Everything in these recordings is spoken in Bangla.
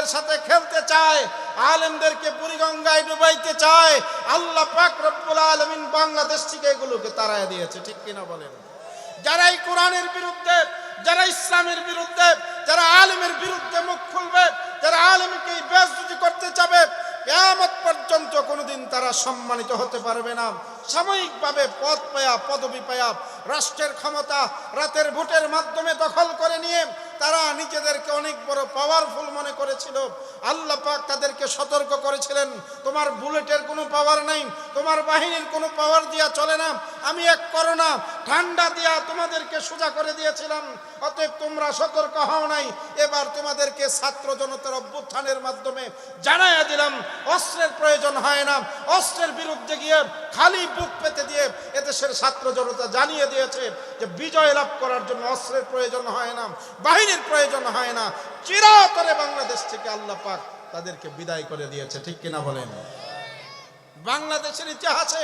আলেমদের সাথে খেলতে চায়, আলেমদেরকে বুড়িগঙ্গায় ডুবাইতে চায়, আল্লাহ পাক রব্বুল আলমিন বাংলাদেশ থেকে এগুলোকে তাড়ায় দিয়েছে, ঠিক কিনা বলেন? যারা এই কোরআনের বিরুদ্ধে, যারা ইসলামের বিরুদ্ধে, যারা আলেমের বিরুদ্ধে মুখ খুলবে, যারা আলেমকে বেজুতি করতে চাবে, কেয়ামত পর্যন্ত কোনোদিন তারা সম্মানিত হতে পারবে না। সাময়িকভাবে পদ পায়া, পদবি পায়া, রাষ্ট্রের ক্ষমতা রাতের ভোটের মাধ্যমে দখল করে নিয়ে তারা নিজেদেরকে অনেক বড় পাওয়ারফুল মনে করেছিল। আল্লাহ পাক তাদেরকে সতর্ক করেছিলেন, তোমার বুলেটের কোনো পাওয়ার নাই, তোমার বাহিনীর কোনো পাওয়ার দিয়া চলে না আমি এক করোনা, ঠান্ডা দিয়া তোমাদেরকে সোজা করে দিয়েছিলাম। অতএব তোমরা সতর্ক হও নাই। এবার তোমাদেরকে ছাত্র জনতার অভ্যুত্থানের মাধ্যমে জানাইয়া দিলাম, অস্ত্রের প্রয়োজন হয় না। অস্ত্রের বিরুদ্ধে গিয়ে খালি বুক পেতে দিয়ে এদেশের ছাত্র জনতা জানিয়ে দিয়েছে যে বিজয় লাভ করার জন্য অস্ত্রের প্রয়োজন হয় না, বাহিনীর প্রয়োজন হয় না। চিরতরে বাংলাদেশ থেকে আল্লাহ পাক তাদেরকে বিদায় করে দিয়েছে। ঠিক কিনা বলেন? বাংলাদেশের ইতিহাসে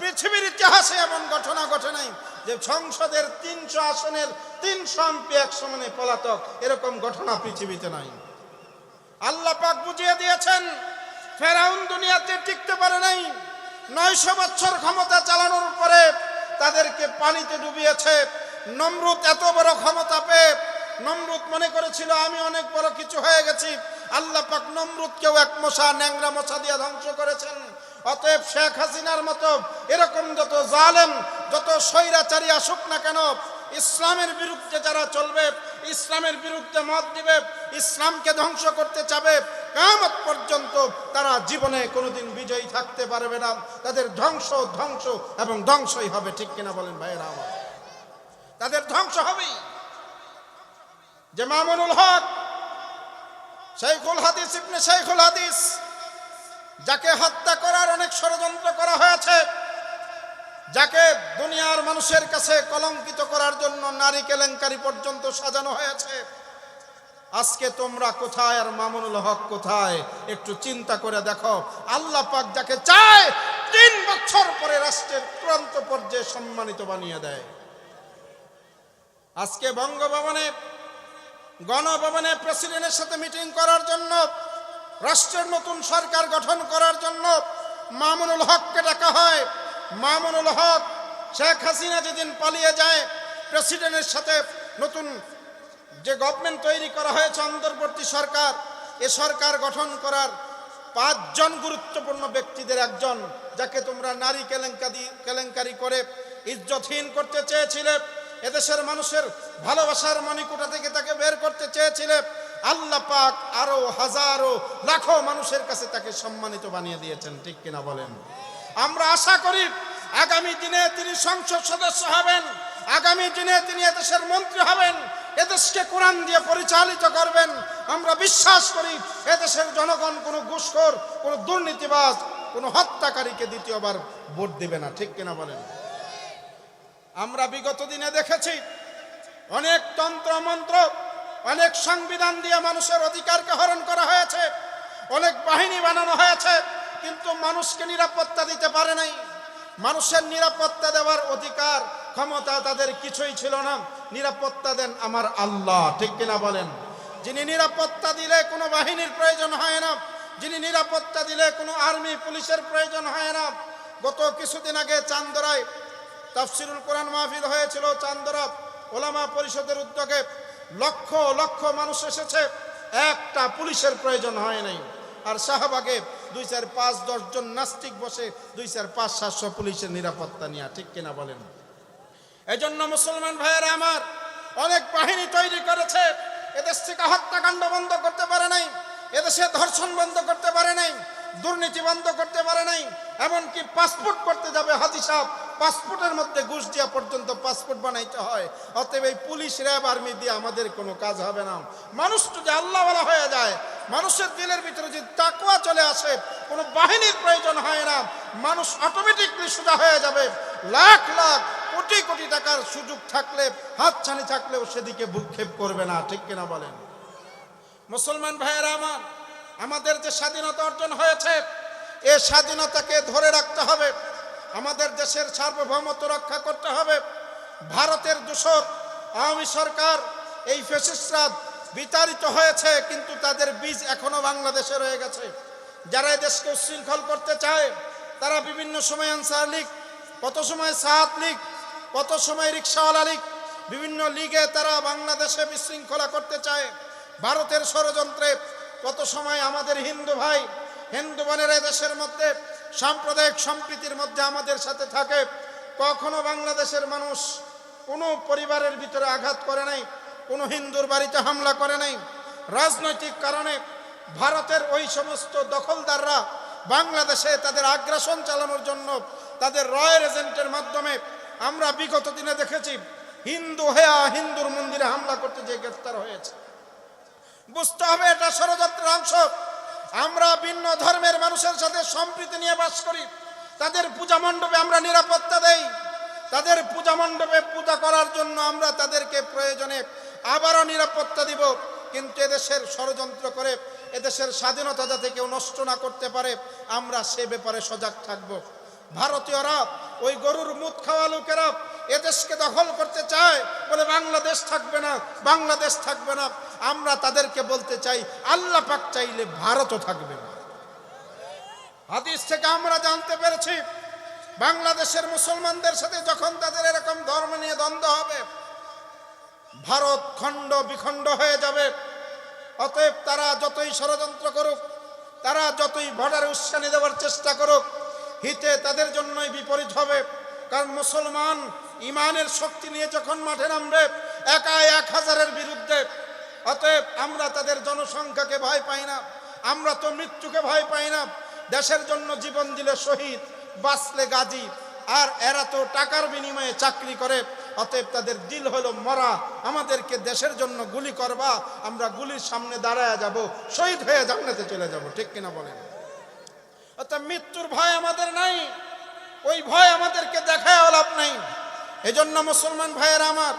পৃথিবীর ইতিহাসে এমন ঘটনা ঘটে নাই যে সংসদের তিনশো আসনের তিনশো এমপি এক সমানে পলাতক এরকম ঘটনা পৃথিবীতে নাই। আল্লাহ পাক বুঝিয়ে দিয়েছেন, ফেরাউন দুনিয়াতে টিকতে পারে নাই। নয়শো বছর ক্ষমতা চালানোর পরে তাদেরকে পানিতে ডুবিয়েছে। নমরুদ এত বড় ক্ষমতা পেয়ে নমরুদ মনে করেছিল, আমি অনেক বড় কিছু হয়ে গেছি। আল্লাহ পাক নমরুদকেও এক মশা, ন্যাংরা মশা দিয়ে ধ্বংস করেছেন। অতএব শেখ হাসিনার মতো এরকম যত জালেম, যত স্বৈরাচারী আসুক না কেন, ইসলামের বিরুদ্ধে যারা চলবে, ইসলামের বিরুদ্ধে মত দিবে, ইসলামকে ধ্বংস করতে চাবে কামত পর্যন্ত তারা জীবনে কোনোদিন বিজয়ী থাকতে পারবে না। তাদের ধ্বংস ধ্বংস এবং ধ্বংসই হবে, ঠিক কিনা বলেন ভাইয়েরা আমার? তাদের ধ্বংস হবেই। যে মামুনুল হক শেখুল হাদিস ইবনে শেখুল হাদিস যাকে হত্যা করার অনেক ষড়যন্ত্র করা হয়েছে, যাকে দুনিয়ার মানুষের কাছে কলঙ্কিত করার জন্য নারী কেলেঙ্কারি পর্যন্ত সাজানো হয়েছে। আজকে তোমরা কোথায় আর মামুনুল হক কোথায়? একটু চিন্তা করে দেখো। আল্লাহ পাক যাকে চায়, তিন বছর পরে রাষ্ট্রের চূড়ান্ত পর্যায়ে সম্মানিত বানিয়ে দেয়। আজকে বঙ্গভবনে, গণভবনে প্রেসিডেন্টের সাথে মিটিং করার জন্য রাষ্ট্রের নতুন সরকার গঠন করার জন্য মামুনুল হককে ডাকা হয়। মামুনুল হক শেখ হাসিনা যেদিন পালিয়ে যায়, প্রেসিডেন্টের সাথে নতুন যে গভর্নমেন্ট তৈরি করা হয়েছে অন্তর্বর্তী সরকার, এ সরকার গঠন করার পাঁচজন গুরুত্বপূর্ণ ব্যক্তিদের একজন, যাকে তোমরা নারী কেলেঙ্কারি কেলেঙ্কারি করে ইজ্জতহীন করতে চেয়েছিলে, এদেশের মানুষের ভালোবাসার মণিকুটা থেকে তাকে বের করতে চেয়েছিলে আল্লাহ পাক আরও হাজারো, লাখো মানুষের কাছে তাকে সম্মানিত বানিয়ে দিয়েছেন, ঠিক কিনা বলেন? আমরা আশা করি আগামী দিনে তিনি সংসদ সদস্য হবেন, আগামী দিনে তিনি এদেশের মন্ত্রী হবেন, এদেশকে কোরআন দিয়ে পরিচালিত করবেন। আমরা বিশ্বাস করি এদেশের জনগণ কোনো ঘুষখোর, কোনো দুর্নীতিবাজ, কোনো হত্যাকারীকে দ্বিতীয়বার ভোট দিবে না, ঠিক কিনা বলেন? আমরা বিগত দিনে দেখেছি, অনেক তন্ত্র মন্ত্র অনেক সংবিধান দিয়ে মানুষের অধিকারকে হরণ করা হয়েছে। অনেক বাহিনী বানানো হয়েছে, কিন্তু মানুষকে নিরাপত্তা দিতে পারে নাই। মানুষের নিরাপত্তা দেওয়ার অধিকার, ক্ষমতা তাদের কিছুই ছিল না। নিরাপত্তা দেন আমার আল্লাহ, ঠিক কিনা বলেন? যিনি নিরাপত্তা দিলে কোনো বাহিনীর প্রয়োজন হয় না। যিনি নিরাপত্তা দিলে কোনো আর্মি পুলিশের প্রয়োজন হয় না। গত কিছুদিন আগে চান্দরায় তাফসিরুল কোরআন মাহফিল হয়েছিল। চান্দরা ওলামা পরিষদের উদ্যোগে লক্ষ লক্ষ মানুষ এসেছে। একটা পুলিশের প্রয়োজন হয় নাই। আর শাহবাগে দুই চার পাঁচ দশজন নাস্তিক বসে দুই চার পাঁচ সাতশো পুলিশের নিরাপত্তা নিয়ে, ঠিক কিনা বলেন? এজন্য মুসলমান ভাইয়েরা আমার, অনেক বাহিনী তৈরি করেছে। এদেশ থেকে হত্যাকাণ্ড বন্ধ করতে পারে নাই। এদেশে ধর্ষণ বন্ধ করতে পারে নাই। দুর্নীতি বন্ধ করতে পারে নাই। এমনকি পাসপোর্ট করতে যাবে হাজি সাহেব। পাসপোর্টের মধ্যে ঘুষ দেওয়া পর্যন্ত পাসপোর্ট বানাইতে হয়, অতএব এই পুলিশ, র্যাব, আর্মি দিয়ে আমাদের কোনো কাজ হবে না। মানুষ যদি আল্লাহওয়ালা হয়ে যায়, মানুষের দিলের ভিতরে যদি তাকুয়া চলে আসে, কোনো বাহিনীর প্রয়োজন হয় না। মানুষ অটোমেটিকলি সোজা হয়ে যাবে। লাখ লাখ, কোটি কোটি টাকার সুযোগ থাকলে, হাতছানি থাকলেও সেদিকে ভূক্ষেপ করবে না, ঠিক কিনা বলেন? মুসলমান ভাইয়েরা আমার, আমাদের যে স্বাধীনতা অর্জন হয়েছে, এ স্বাধীনতাকে ধরে রাখতে হবে। আমাদের দেশের সার্বভৌমত্ব রক্ষা করতে হবে। ভারতের দূষর আওয়ামী সরকার, এই ফেসিসরা বিতাড়িত হয়েছে, কিন্তু তাদের বীজ এখনও বাংলাদেশে রয়ে গেছে। যারা দেশকে উচ্ছৃঙ্খল করতে চায়, তারা বিভিন্ন সময় আনসার লীগ, কত সময় সাত লীগ, কত সময় রিক্সাওয়ালা লীগ, বিভিন্ন লিগে তারা বাংলাদেশে বিশৃঙ্খলা করতে চায়। ভারতের ষড়যন্ত্রে কত সময় আমাদের হিন্দু ভাই, হিন্দু বোনের দেশের মধ্যে সাম্প্রদায়িক সম্প্রীতির মধ্যে আমাদের সাথে থাকে। কখনো বাংলাদেশের মানুষ কোনো পরিবারের ভিতরে আঘাত করে নাই, কোনো হিন্দুর বাড়িতে হামলা করে নাই। রাজনৈতিক কারণে ভারতের ওই সমস্ত দখলদাররা বাংলাদেশে তাদের আগ্রাসন চালানোর জন্য তাদের রয়্যাল এজেন্টের মাধ্যমে আমরা বিগত দিনে দেখেছি, হিন্দু হেয়া হিন্দুর মন্দিরে হামলা করতে যে গ্রেফতার হয়েছে। বুঝতে হবে এটা ষড়যন্ত্রের অংশ। আমরা ভিন্ন ধর্মের মানুষের সাথে সম্প্রীতি নিয়ে বাস করি। তাদের পূজা মণ্ডপে আমরা নিরাপত্তা দেই। তাদের পূজা মণ্ডপে পূজা করার জন্য আমরা তাদেরকে প্রয়োজনে আবারও নিরাপত্তা দিব। কিন্তু এদেশের ষড়যন্ত্র করে, এদেশের স্বাধীনতা যাতে কেউ নষ্ট না করতে পারে, আমরা সে ব্যাপারে সজাগ থাকব। ভারতীয়রা ওই গরুর মুখ খাওয়া লোকেরা এদেশকে দখল করতে চায় বলে বাংলাদেশ থাকবে না, বাংলাদেশ থাকবে না। আমরা তাদেরকে বলতে চাই, আল্লাহ পাক চাইলে ভারতও থাকবে না। হাদিস থেকে আমরা জানতে পেরেছি, বাংলাদেশের মুসলমানদের সাথে যখন তাদের এরকম ধর্ম নিয়ে দ্বন্দ্ব হবে, ভারত খণ্ড বিখণ্ড হয়ে যাবে। অতএব তারা যতই ষড়যন্ত্র করুক, তারা যতই ভোটারে উস্কানি দেওয়ার চেষ্টা করুক, হিতে তাদের জন্যই বিপরীত হবে। কারণ মুসলমান ইমানের শক্তি নিয়ে যখন মাঠে নামবে একা এক হাজারের বিরুদ্ধে অতএব আমরা তাদের জনসংখ্যাকে ভয় পাই না। আমরা তো মৃত্যুকে ভয় পাই না। দেশের জন্য জীবন দিলে শহীদ, বাঁচলে গাজী, আর এরা তো টাকার বিনিময়ে চাকরি করে। অতএব তাদের দিল হলো মরা। আমাদেরকে দেশের জন্য গুলি করবা, আমরা গুলির সামনে দাঁড়ায় যাব। শহীদ হয়ে জান্নাতে চলে যাব, ঠিক কিনা বলেন? অর্থাৎ মৃত্যুর ভয় আমাদের নাই। ওই ভয় আমাদেরকে দেখায় লাভ নাই। এজন্য মুসলমান ভাইয়েরা আমার,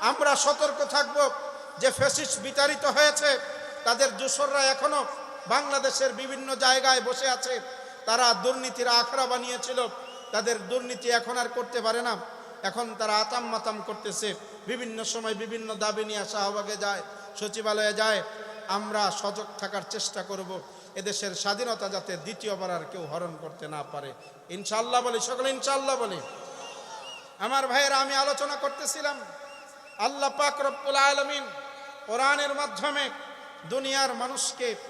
আমরা সতর্ক থাকব। যে ফেসিস বিতাড়িত হয়েছে, তাদের দূষররা এখনও বাংলাদেশের বিভিন্ন জায়গায় বসে আছে। তারা দুর্নীতির আখড়া বানিয়েছিল, তাদের দুর্নীতি এখন আর করতে পারে না। এখন তারা আতাম মাতাম করতেছে। বিভিন্ন সময় বিভিন্ন দাবি নিয়ে শাহবাগে যায়, সচিবালয়ে যায়। আমরা সজাগ থাকার চেষ্টা করব। এদেশের স্বাধীনতা যাতে দ্বিতীয়বার আর কেউ হরণ করতে না পারে। ইনশাল্লাহ বলি, সকলে ইনশাল্লাহ বলি। আমার ভাইয়েরা, আমি আলোচনা করতেছিলাম, আল্লাহ পাক রব্বুল আলমিন কোরআনের মাধ্যমে দুনিয়ার মানুষকে